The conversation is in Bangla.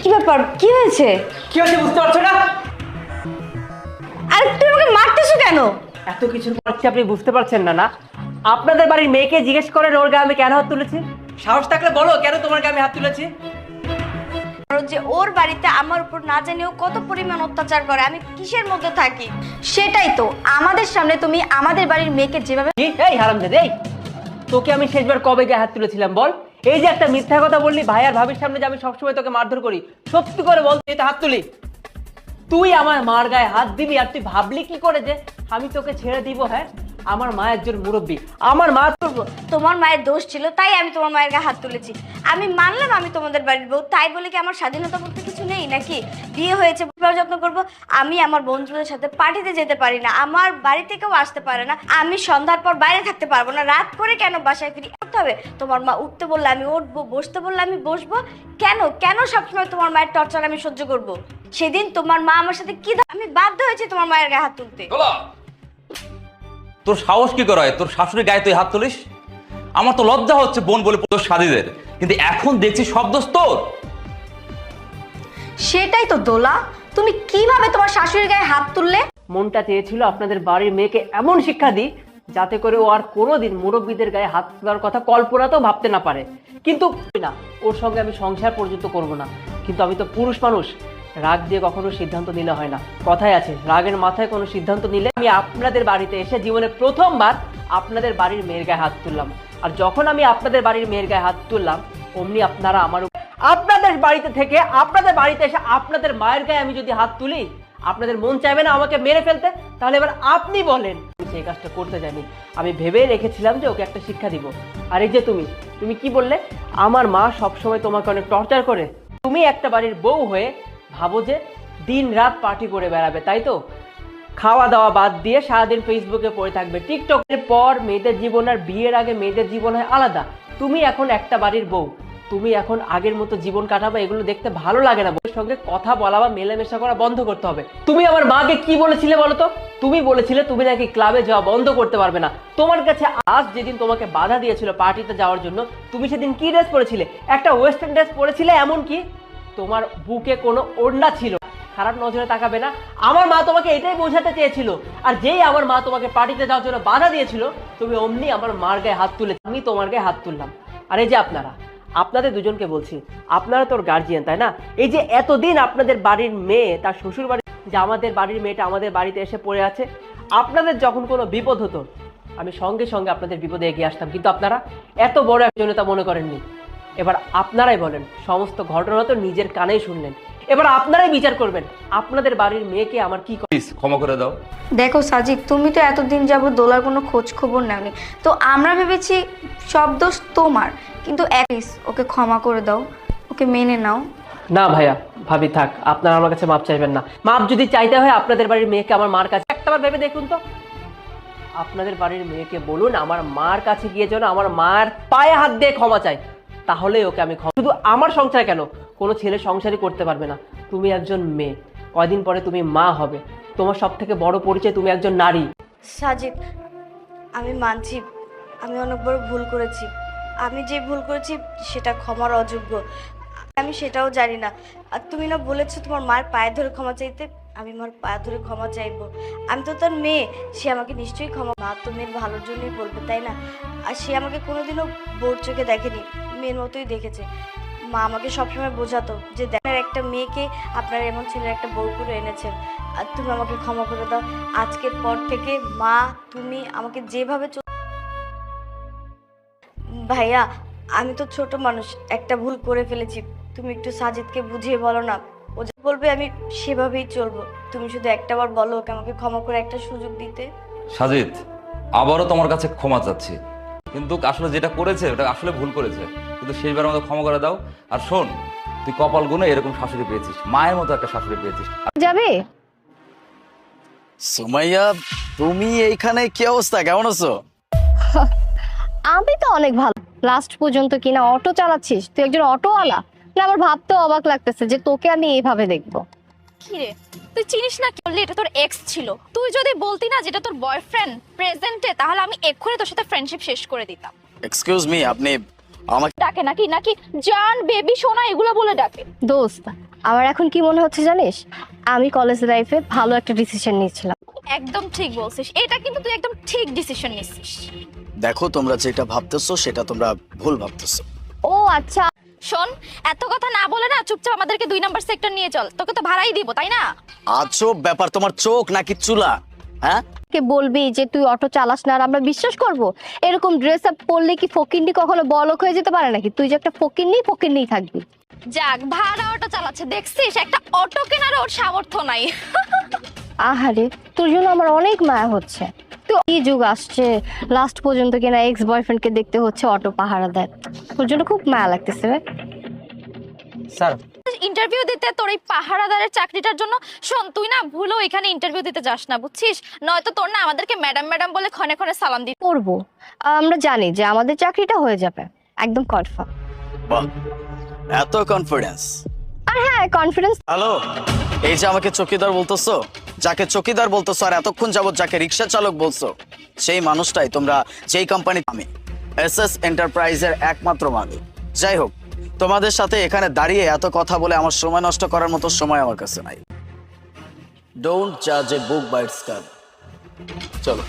কি ব্যাপার? কি হয়েছে? কি হচ্ছে বুঝতে পারছ না? আর তুমি আমাকে মারতেছো কেন? এত কিছুর পর কি আপনি বুঝতে পারছেন না না? আপনাদের বাড়ির মেয়েকে জিজ্ঞেস করেন ওর গায়ে আমি কেন হাত তুলেছি? সাহস থাকলে বলো কেন তোমার গায়ে আমি হাত তুলেছি? কারণ যে ওর বাড়িতে আমার উপর না জানিও কত পরিমাণ অত্যাচার করে আমি কিসের মধ্যে থাকি? সেটাই তো আমাদের সামনে তুমি আমাদের বাড়ির মেয়েকে যেভাবে এই হারামজাদে এই! তোকে আমি শেষবার কবে গায়ে হাত তুলেছিলাম বল? এই যে একটা মিথ্যা কথা বললি, ভাই আর ভাবির সামনে যে আমি সবসময় তোকে মারধর করি, সত্যি করে বল, তুই হাত তুলি। তুই আমার মার গায়ে হাত দিবি আর তুই ভাবলি কি করে যে আমি তোকে ছেড়ে দিব হ্যাঁ? আমার মা একজন মুরব্বী। আমার মা তোর তোমার মায়ের দোষ ছিল তাই আমি তোমার মায়ের গায়ে হাত তুলেছি। আমি মানলাম আমি তোমাদের বাড়ির বউ তাই বলে কি আমার স্বাধীনতা বলতে কিছু নেই নাকি? বিয়ে হয়েছে যত্ন করব? আমি আমার বন্ধুদের সাথে পার্টিতে যেতে পারি না আমার বাড়িতে কেউ আসতে পারে না আমি সন্ধ্যার পর বাইরে থাকতে পারব না রাত করে কেন বাসায় ফিরি করতে হবে? তোমার মা উঠতে বললে আমি উঠবো বসতে বললে আমি বসবো? কেন? কেন সবসময় তোমার মায়ের টর্চার আমি সহ্য করব? সেদিন তোমার মা আমার সাথে কি আমি বাধ্য হয়েছি তোমার মায়ের গায়ে হাত তুলতে। তোর সাহস কি করে হয়? তোর শাশুড়ির গায়ে তুই হাত তুলিস? আমার তো লজ্জা হচ্ছে বোন বলে তোর স্বাদীদের কিন্তু এখন দেখছি শব্দ তোর। সেটাই তো দোলা। তুমি কীভাবে তোমার শাশুড়ির গায়ে হাত তুললে? মনটা চেয়েছিল আপনাদের বাড়ির মেয়েকে এমন শিক্ষা দিই যাতে করে ও আর কোনোদিন মুরব্বীদের গায়ে হাত তোলার কথা কল্পনাতেও ভাবতে না পারে। কিন্তু না ওর সঙ্গে আমি সংসার পর্যন্ত করব না। কিন্তু আমি তো পুরুষ মানুষ রাগ দিয়ে কখনো সিদ্ধান্ত নিলে হয় না। কথাই আছে, রাগের মাথায় কোনো সিদ্ধান্ত নিলে আমি আপনাদের বাড়িতে এসে জীবনে প্রথমবার আপনাদের বাড়ির মেয়ের গায়ে হাত তুললাম। আর যখন আমি আপনাদের বাড়ির মেয়ের গায়ে হাত তুললাম, অমনি আপনারা আমার আপনাদের বাড়িতে থেকে আপনাদের বাড়িতে এসে আপনাদের মায়ের গায়ে আমি যদি হাত তুলি, আপনাদের মন চাইবে না আমাকে মেরে ফেলতে? তাহলে এবার আপনি বলেন। আমি সেই কাজটা করতে যাইনি। আমি ভেবে রেখেছিলাম যে ওকে একটা শিক্ষা দিব। আর এই যে তুমি তুমি কি বললে? আমার মা সবসময় তোমাকে অনেক টর্চার করে। তুমি একটা বাড়ির বউ হয়ে ভাবো যে দিন রাত পার্টি করে বেড়াবে, তাই তো? খাওয়া দাওয়া বাদ দিয়ে সারাদিন ফেসবুকে পড়ে থাকবে। টিকটকের পর মেয়েদের জীবন আর বিয়ের আগে মেয়েদের জীবন হয় আলাদা। তুমি এখন একটা বাড়ির বউ। তুমি এখন আগের মতো জীবন কাটাবে, এগুলো দেখতে ভালো লাগে না। বউয়ের সঙ্গে কথা বলা বা মেলামেশা করা বন্ধ করতে হবে। তুমি আমার মাকে কি বলেছিলে বলো তো? তুমি বলেছিলে তুমি নাকি ক্লাবে যাওয়া বন্ধ করতে পারবে না। তোমার কাছে আজ যেদিন তোমাকে বাধা দিয়েছিল পার্টিতে যাওয়ার জন্য, তুমি সেদিন কি ড্রেস পরেছিলে? একটা ওয়েস্টার্ন ড্রেস পরেছিলে এমন কি? তোমার বুকে কোনো ওড়না ছিল। খারাপ নজরে তাকাবে না। আমার মা তোমাকে এটাই বোঝাতে চেয়েছিল। আর যেই আমার মা তোমাকে পার্টিতে যাওয়ার জন্য বাধা দিয়েছিল, তুমি অমনি আমার মার গায়ে হাত তুলে আমি তোমার গায়ে হাত তুললাম। আর এই যে আপনারা, আপনাদের দুজনকে বলছি, আপনারা তোর গার্জিয়ান তাই না? এই যে এতদিন আপনাদের বাড়ির মেয়ে, তার শ্বশুর বাড়ি যে আমাদের বাড়ির মেয়েটা আমাদের বাড়িতে এসে পড়ে আছে, আপনাদের যখন কোনো বিপদ হতো, আমি সঙ্গে সঙ্গে আপনাদের বিপদে এগিয়ে আসতাম। কিন্তু আপনারা এত বড় একজনতা মনে করেননি। এবার আপনারাই বলেন সমস্ত ঘটনা তো নিজের কানেই শুনলেন। এবার আপনারাই বিচার করবেন আপনাদের বাড়ির মেয়েকে আমার কি প্লিজ ক্ষমা করে দাও। দেখো সাজিদ তুমি তো এতদিন যাবত দোলার কোনো খোঁজ খবর নেওনি। তো আমরা ভেবেছি সব দোষ তোমার কিন্তু প্লিজ ওকে ক্ষমা করে দাও ওকে মেনে নাও। না ভাইয়া ভাবি থাক আপনারা আমার কাছে মাপ চাইবেন না। মাপ যদি চাইতে হয় আপনাদের বাড়ির মেয়েকে আমার মার কাছে একটাবার ভেবে দেখুন তো। আপনাদের বাড়ির মেয়েকে বলুন আমার মার কাছে গিয়ে যেন আমার মার পায়ে হাত দিয়ে ক্ষমা চাই তাহলে ওকে আমি শুধু আমার সংসার কেন? কোনো ছেলে সংসারই করতে পারবে না। তুমি একজন মেয়ে। কয়দিন পরে তুমি মা হবে। তোমার সব থেকে বড় পরিচয় তুমি একজন নারী। সাজিদ, আমি মানছি। আমি অনেক বড় ভুল করেছি। আমি যে ভুল করেছি, সেটা ক্ষমার অযোগ্য। আমি সেটাও জানি না। আর তুমি না বলেছ তোমার মায়ের পায়ে ধরে ক্ষমা চাইতে। আমি মার পায়ে ধরে ক্ষমা চাইব। আমি তো তার মেয়ে। সে আমাকে নিশ্চয়ই ক্ষমা মা তো মেয়ের ভালোর জন্যই বলবে, তাই না? আর সে আমাকে কোনোদিনও বোর চোখে দেখেনি। মেয়ের মতোই দেখেছে। মা আমাকে সবসময় বোঝাতো যে দেখার একটা মেয়েকে আপনার এমন ছেলের একটা বউ করে এনেছেন। আর তুমি আমাকে ক্ষমা করে দাও। আজকের পর থেকে মা, তুমি আমাকে যেভাবে ভাইয়া, আমি তো ছোট মানুষ, একটা ভুল করে ফেলেছি। তুমি একটু সাজিদকে বুঝিয়ে বলো না। ও যা বলবে আমি সেভাবেই চলবো। তুমি শুধু একটাবার বলো ওকে আমাকে ক্ষমা করে একটা সুযোগ দিতে। সাজিদ, আবারও তোমার কাছে ক্ষমা চাচ্ছি। কিন্তু আসলে যেটা করেছে, ওটা আসলে ভুল করেছে। কিন্তু শেষবার আমাদের ক্ষমা করে দাও। আর শোন তুই কপাল গুনে এরকম শাশুড়ি পেয়েছিস। মায়ের মতো একটা শাশুড়ি পেয়েছিস। যাবে? সুমাইয়া তুমি এইখানে কি অবস্থা? কেমন আছো? আমি তো অনেক ভালো। লাস্ট পর্যন্ত কিনা অটো চালাচ্ছিস? তুই একজন অটোওয়ালা? না আমার ভাবতে অবাক লাগতেছে যে তোকে আমি এইভাবে দেখব। কিরে তুই চিনিস না কি? বললি এটা তোর এক্স ছিল। তুই যদি বলতি না যেটা তোর বয়ফ্রেন্ড প্রেজেন্টে তাহলে আমি এক্ষুনি তোর সাথে ফ্রেন্ডশিপ শেষ করে দিতাম। এক্সকিউজ মি আপনি আমাকে ডাকে নাকি নাকি? জান বেবি সোনা এগুলো বলে ডাকে। দোস্ত আমার এখন কি মনে হচ্ছে জানিস? আমি কলেজ লাইফে ভালো একটা ডিসিশন নিয়েছিলাম। একদম ঠিক বলছিস। এটা কিন্তু তুই একদম ঠিক ডিসিশন নিছিস দেখো তোমরা যেটা ভাবতেছো সেটা তোমরা ভুল ভাবতেছো। ও আচ্ছা। শোন এত কথা না বলে না চুপচাপ আমাদেরকে দুই নাম্বার সেক্টর নিয়ে চল। তোকে তো ভাড়াই দিব তাই না? আজব ব্যাপার তোমার চোখ নাকি চুলা হ্যাঁ? কে বলবি যে তুই অটো চালাস না আর আমরা বিশ্বাস করব? এরকম ড্রেস আপ পরলে কি ফকিন্নি কখনো বলক হয়ে যেতে পারে নাকি? তুই যে একটা ফকিন্নি ফকিন্নি থাকবি। যাক ভাড়া অটো চালাচ্ছে। দেখছিস একটা অটো কেনার ওর সামর্থ্য নাই। আহারে তোর জন্য আমার অনেক মায়া হচ্ছে। তুই কি যুগ আসছে লাস্ট পর্যন্ত কিনা এক্স বয়ফ্রেন্ডকে দেখতে হচ্ছে অটো পাহারা দেয় তোর জন্য খুব মায়া লাগতেছে রে স্যার ইন্টারভিউ দিতে তোর এই পাহারাদারের চাকরিটার জন্য? শোন তুই না ভুলেও এখানে ইন্টারভিউ দিতে যাস না বুঝছিস? নয়তো তোর না আমাদেরকে ম্যাডাম ম্যাডাম বলে ক্ষণে ক্ষণে সালাম দিতে করব। আমরা জানি যে আমাদের চাকরিটা হয়ে যাবে। একদম কনফার্ম বাহ এত কনফিডেন্স আর হ্যাঁ কনফিডেন্স হ্যালো এই যে আমাকে চকিদার বলতেছো? যাকে চকিদার বলতেছো আর এতক্ষণ যাবত যাকে রিক্সা চালক বলছো সেই মানুষটাই তোমরা যেই কোম্পানি আমি এস এস এন্টারপ্রাইজের একমাত্র মালিক। যাই হোক তোমাদের সাথে এখানে দাঁড়িয়ে এত কথা বলে আমার সময় নষ্ট করার মতো সময় আমার কাছে নাই। Don't charge a book bytes car চলো।